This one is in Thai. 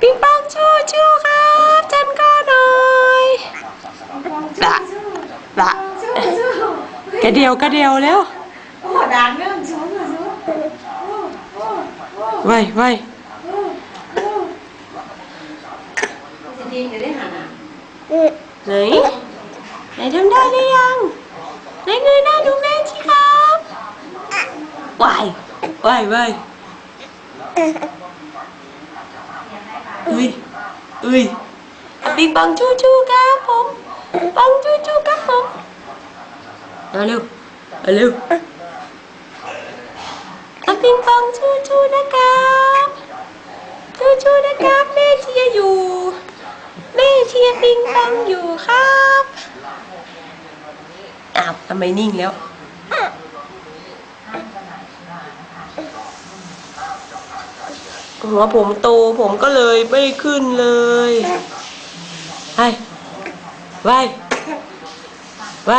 ปิงปองชูชูครับจันก็หน่อยละละกระเดียวกระเดียวแล้วโอ้ด่านเรื่องชูนะชูโอ้โอ้โอ้ไว้ไว้จริงๆจะได้หันอะไหนไหนทำได้หรือยังไหนเงยหน้าดูแม่สิครับไว้ไว้ไว้ อุ้ยอุ้ยปิงปองชูชูครับผมปองชูชูครับผมเอาเร็วเอาเร็วเอาปิงปองชูชูนะครับชูชูนะครับแม่เชียร์อยู่แม่เชียร์ปิงปองอยู่ครับอ้าวทำไมนิ่งแล้ว หัวผมโตผมก็เลยไม่ขึ้นเลยไปไปไป